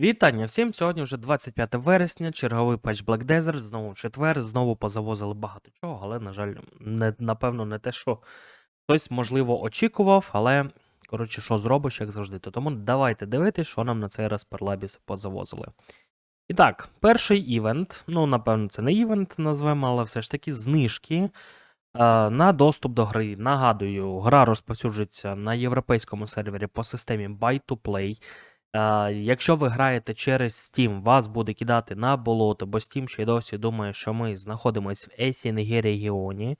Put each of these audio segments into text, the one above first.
Вітання всім! Сьогодні вже 25 вересня, черговий патч Black Desert, знову в четвер, знову позавозили багато чого, але, на жаль, не, напевно, не те, що хтось, можливо, очікував, але, коротше, що зробиш, як завжди. То тому давайте дивитись, що нам на цей раз Перлабіс позавозили. І так, перший івент, ну, напевно, це не івент назвемо, але все ж таки знижки е, на доступ до гри. Нагадую, гра розповсюджується на європейському сервері по системі Buy to Play. Е, Якщо ви граєте через Steam, вас буде кидати на болото, бо Steam ще й досі думає, що ми знаходимося в SNG регіоні.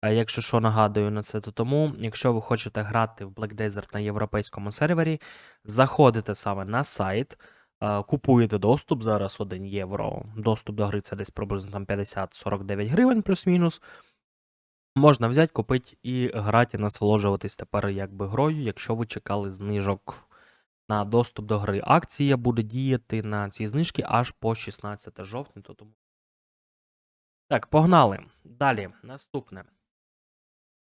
А якщо що нагадую на це, то тому, якщо ви хочете грати в Black Desert на європейському сервері, заходите саме на сайт, е, купуєте доступ, зараз 1 євро. Доступ до гри це десь приблизно там 50-49 гривень плюс-мінус. Можна взяти, купити і грати, насолоджуватись тепер якби грою, якщо ви чекали знижок на доступ до гри. Акція буде діяти на ці знижки аж по 16 жовтня. То тому... Так, погнали. Далі, наступне.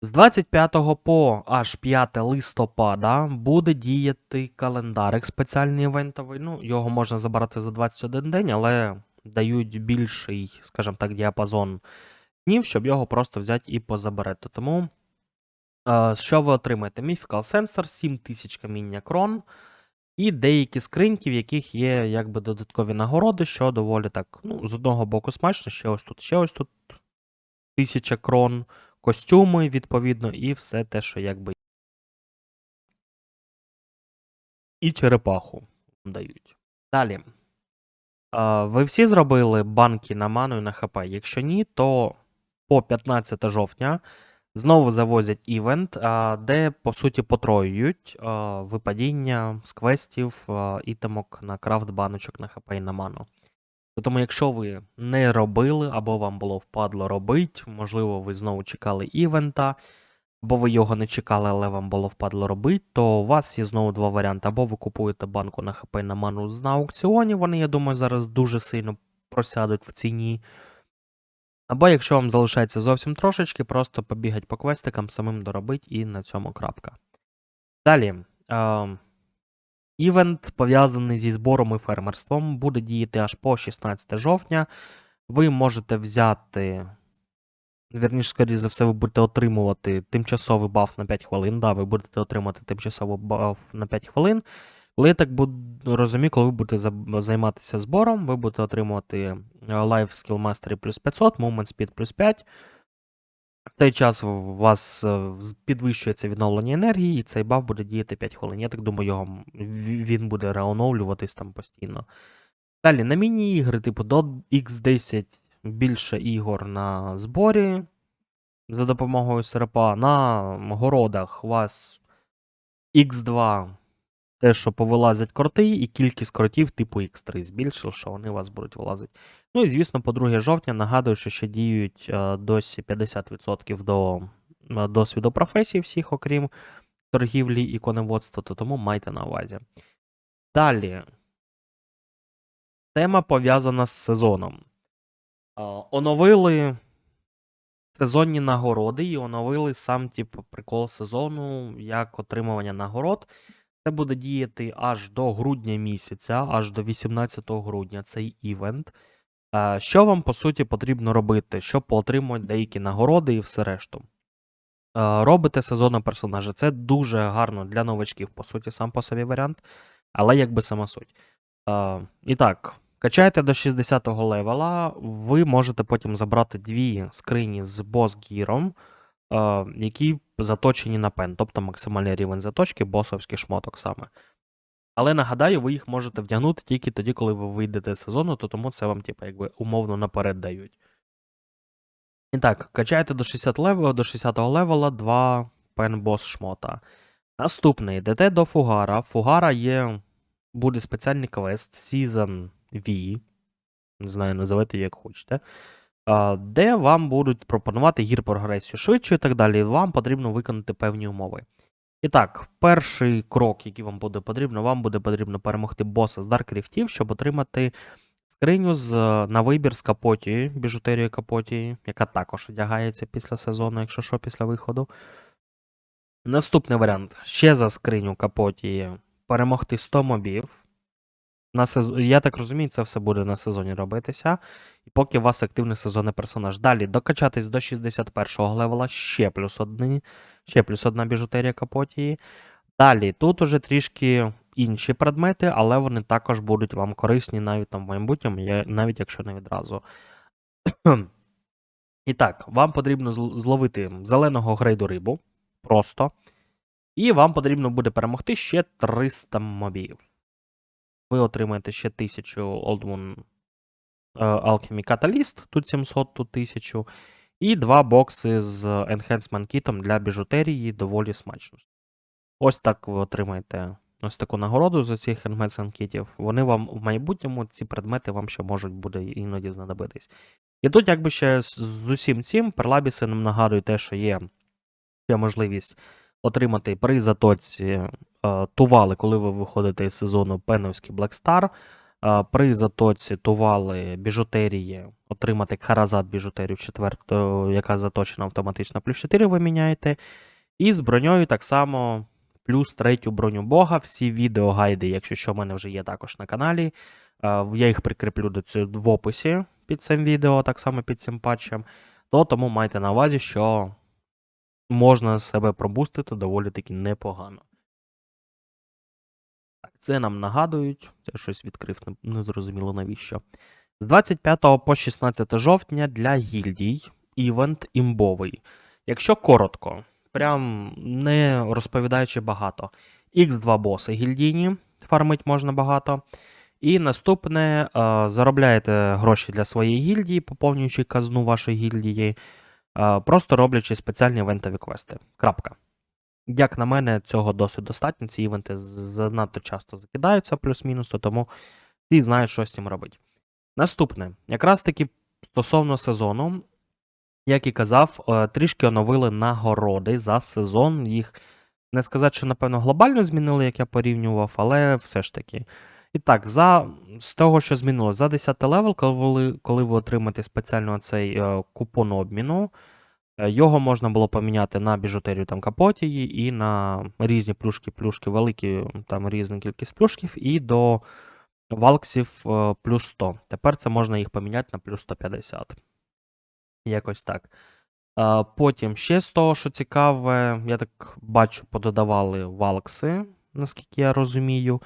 З 25 по аж 5 листопада буде діяти календарик спеціальний івентовий. Ну, його можна забрати за 21 день, але дають більший, скажімо так, діапазон днів, щоб його просто взяти і позаберете. Тому, е, що ви отримаєте? Mythical Sensor, 7000 каміння крон. І деякі скриньки, в яких є якби додаткові нагороди, що доволі так, ну, з одного боку смачно, ще ось тут, ще ось тут тисяча крон, костюми, відповідно, і все те, що якби. І черепаху дають. Далі. Ви всі зробили банки на ману і на ХП. Якщо ні, то по 15 жовтня знову завозять івент, де, по суті, потроюють випадіння з квестів, ітемок на крафт баночок на ХП і на ману. Тому, якщо ви не робили, або вам було впадло робити, можливо, ви знову чекали івента, або ви його не чекали, але вам було впадло робити, то у вас є знову два варіанти. Або ви купуєте банку на ХП на ману на аукціоні, вони, я думаю, зараз дуже сильно просядуть в ціні. Або якщо вам залишається зовсім трошечки, просто побігать по квестикам, самим доробить і на цьому крапка. Далі. Е, Івент пов'язаний зі збором і фермерством, буде діяти аж по 16 жовтня. Ви можете взяти. Вірніше, скоріше за все, ви будете отримувати тимчасовий баф на 5 хвилин. Да, ви будете отримати тимчасовий баф на 5 хвилин. Коли я так буду розумію, коли ви будете займатися збором, ви будете отримувати е, Life Skill Mastery плюс 500, Movement Speed плюс 5. В цей час у вас е, підвищується відновлення енергії, і цей баф буде діяти 5 хвилин. Я так думаю, його він буде реоновлюватись там постійно. Далі, на міні-ігри, типу, до X10 більше ігор на зборі за допомогою серпа. На городах у вас X2 те, що повилазять корти, і кількість кротів типу X3 збільшили, що вони у вас будуть вилазити. Ну і звісно, по 2 жовтня нагадую, що ще діють е, досі 50% до е, досвіду професій всіх, окрім торгівлі і коневодства, то тому майте на увазі. Далі. Тема пов'язана з сезоном. Е, Оновили сезонні нагороди і оновили сам типу, прикол сезону як отримування нагород. Це буде діяти аж до грудня місяця, аж до 18 грудня цей івент. Е, Що вам, по суті, потрібно робити, щоб отримати деякі нагороди і все решту? Е, Робите сезонного персонажа. Це дуже гарно для новачків, по суті, сам по собі варіант, але якби сама суть. Е, І так, качаєте до 60-го левела, ви можете потім забрати дві скрині з бос-гіром, які заточені на пен, тобто максимальний рівень заточки, босовський шмоток саме. Але нагадаю, ви їх можете вдягнути тільки тоді, коли ви вийдете з сезону, то тому це вам, типу, якби умовно наперед дають. І так, качаєте до 60 левела, до 60 левела 2 пен-бос шмота. Наступний, йдете до Фугара. Фугара є. Буде спеціальний квест Season V. Не знаю, називайте як хочете. Де вам будуть пропонувати гір-прогресію швидше і так далі. Вам потрібно виконати певні умови. І так, перший крок, який вам буде потрібно, вам буде потрібно перемогти боса з Riftів, щоб отримати скриню з, е, на вибір з капотії, біжутерії капотії, яка також одягається після сезону, якщо що, після виходу. Наступний варіант: ще за скриню капотії перемогти 100 мобів. На сез... Я так розумію, це все буде на сезоні робитися. І поки у вас активний сезонний персонаж. Далі докачатись до 61-го левела ще плюс одні, ще плюс одна біжутерія капотії. Далі, тут уже трішки інші предмети, але вони також будуть вам корисні навіть там в майбутньому, навіть якщо не відразу. І так, вам потрібно зловити зеленого грейду рибу. Просто. І вам потрібно буде перемогти ще 300 мобів. Ви отримаєте ще 1000 Old Moon Alchemy Catalyst, тут 700, тут 1000. І два бокси з Enhancement кітом для біжутерії доволі смачно. Ось так ви отримаєте ось таку нагороду за цих Enhancement кітів. Вони вам в майбутньому, ці предмети вам ще можуть буде іноді знадобитись. І тут, якби ще з з усім цим, перлабіси нам нагадують те, що є ще можливість отримати при затоці е, тували, коли ви виходите із сезону Пеновський Star. Е, при затоці тували біжутерії, отримати харазат біжутерію четверту, яка заточена автоматично плюс 4 ви міняєте. І з броньою так само плюс третю броню Бога. Всі відеогайди, якщо що, в мене вже є також на каналі. Е, Я їх прикріплю до цього в описі під цим відео, так само під цим патчем. То тому майте на увазі, що можна себе пробустити доволі таки непогано. Так, це нам нагадують. Я щось відкрив, не, не навіщо. З 25 по 16 жовтня для гільдій івент імбовий. Якщо коротко, прям не розповідаючи багато. X2 боси гільдійні, фармить можна багато. І наступне, е, заробляєте гроші для своєї гільдії, поповнюючи казну вашої гільдії, просто роблячи спеціальні івентові квести. Крапка. Як на мене, цього досить достатньо. Ці івенти занадто часто закидаються, плюс-мінус, то тому всі знають, що з цим робити. Наступне, якраз таки стосовно сезону, як і казав, е, трішки оновили нагороди за сезон. Їх не сказати, що, напевно, глобально змінили, як я порівнював, але все ж таки. І так, за, з того, що змінилося, за 10 левел, коли, коли ви отримаєте спеціально цей е, купон обміну, е, його можна було поміняти на біжутерію там капотії і на різні плюшки, плюшки великі, там різна кількість плюшків, і до валксів е, плюс 100. Тепер це можна їх поміняти на плюс 150. Якось так. А, потім ще з того, що цікаве, я так бачу, пододавали валкси, наскільки я розумію.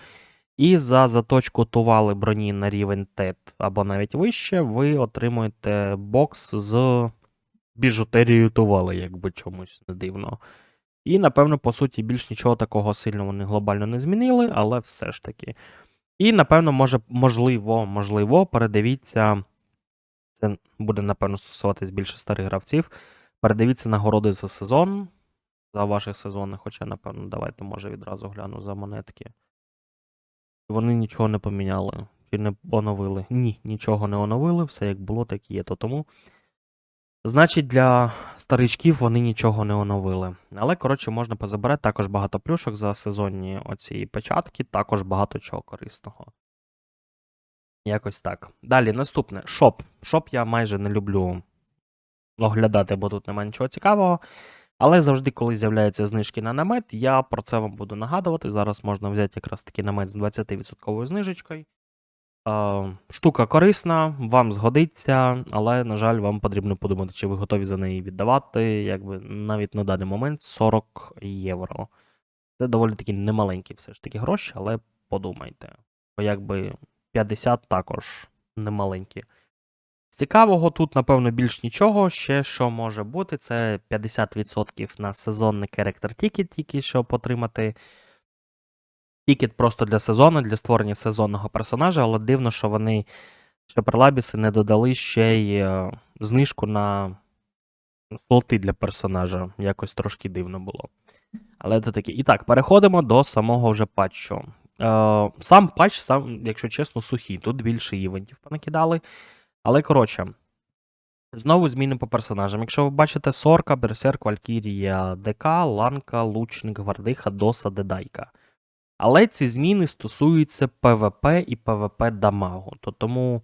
І за заточку тували броні на рівень ТЕТ або навіть вище, ви отримуєте бокс з біжутерією тували, якби чомусь не дивно. І, напевно, по суті, більш нічого такого сильно вони глобально не змінили, але все ж таки. І, напевно, може, можливо, можливо, передивіться. Це буде, напевно, стосуватись більше старих гравців. Передивіться нагороди за сезон, за ваші сезони, хоча, напевно, давайте, може, відразу гляну за монетки. Вони нічого не поміняли. Чи не оновили? Ні, нічого не оновили, все як було, так і є. То тому. Значить, для старичків вони нічого не оновили. Але, коротше, можна позабирати також багато плюшок за сезонні оці печатки, також багато чого корисного. Якось так. Далі, наступне шоп. Шоп я майже не люблю оглядати, бо тут немає нічого цікавого. Але завжди, коли з'являються знижки на намет, я про це вам буду нагадувати. Зараз можна взяти якраз таки намет з 20% знижечкою. Штука корисна, вам згодиться, але, на жаль, вам потрібно подумати, чи ви готові за неї віддавати, якби навіть на даний момент 40 євро. Це доволі таки немаленькі все ж таки гроші, але подумайте. Бо якби 50 також немаленькі. Цікавого тут, напевно, більш нічого. Ще що може бути, це 50% на сезонний Character Ticket, тільки щоб отримати тікет просто для сезону, для створення сезонного персонажа, але дивно, що вони, що прилабіси не додали ще й е, знижку на слоти для персонажа. Якось трошки дивно було. Але це таке. І так, переходимо до самого вже патчу. Е, сам патч, сам, якщо чесно, сухий. Тут більше івентів понакидали. Але коротше, знову зміни по персонажам. Якщо ви бачите Сорка, Берсерк, Валькірія, ДК, Ланка, Лучник, Гвардиха, Доса, Дедайка. Але ці зміни стосуються ПВП і ПВП дамагу. То тому,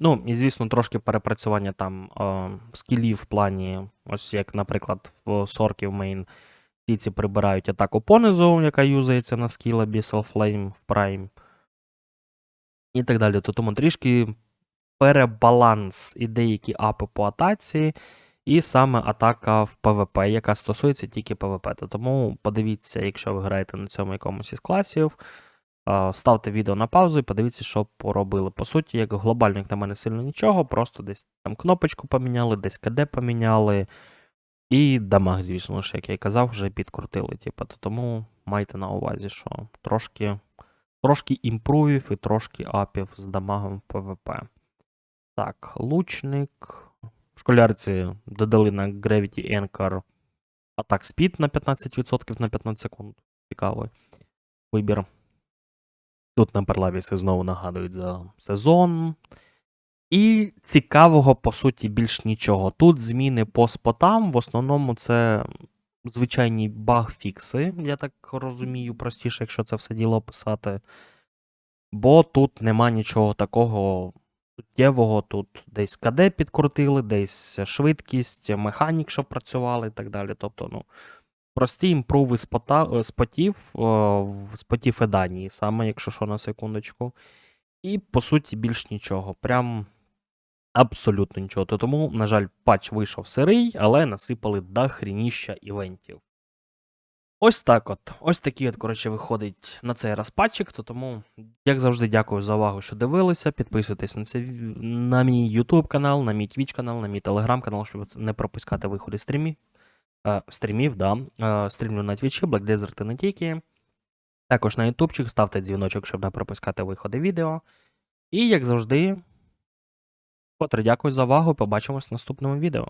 ну, і звісно, трошки перепрацювання там е, скілів в плані, ось як, наприклад, в Сорків мейн ці прибирають атаку понизу, яка юзається на скіл Abyssal Flame в Prime. і так далі. То тому трішки перебаланс і деякі апи по атаці, і саме атака в ПВП, яка стосується тільки ПВП. То тому подивіться, якщо ви граєте на цьому якомусь із класів, ставте відео на паузу і подивіться, що поробили. По суті, як глобально, як на мене сильно нічого, просто десь там кнопочку поміняли, десь КД поміняли. І дамаг, звісно ж, як я й казав, вже підкрутили. Типу, то тому майте на увазі, що трошки, трошки імпрувів і трошки апів з дамагом в ПВП. Так, лучник. Школярці додали на Gravity Anchor атак Speed на 15% на 15 секунд. Цікавий вибір. Тут на Перлавісі знову нагадують за сезон. І цікавого, по суті, більш нічого. Тут зміни по спотам, в основному це звичайні баг-фікси, я так розумію, простіше, якщо це все діло описати. Бо тут нема нічого такого суттєвого. Тут десь КД підкрутили, десь швидкість, механік, що працювали і так далі. Тобто, ну, прості імпруви спота, спотів, о, спотів Еданії, саме, якщо що на секундочку. І, по суті, більш нічого. Прям абсолютно нічого. То тому, на жаль, патч вийшов сирий, але насипали дохрініща івентів. Ось так от. Ось такий от, коротше, виходить на цей раз патчик. То тому, як завжди, дякую за увагу, що дивилися. Підписуйтесь на, це, на мій YouTube канал, на мій Twitch канал, на мій Telegram канал, щоб не пропускати виходи стрімів. Е, стрімів, да. Е, стрімлю на Твічі, Black Desert і не тільки. Також на ютубчик ставте дзвіночок, щоб не пропускати виходи відео. І, як завжди, котре дякую за увагу. Побачимось в наступному відео.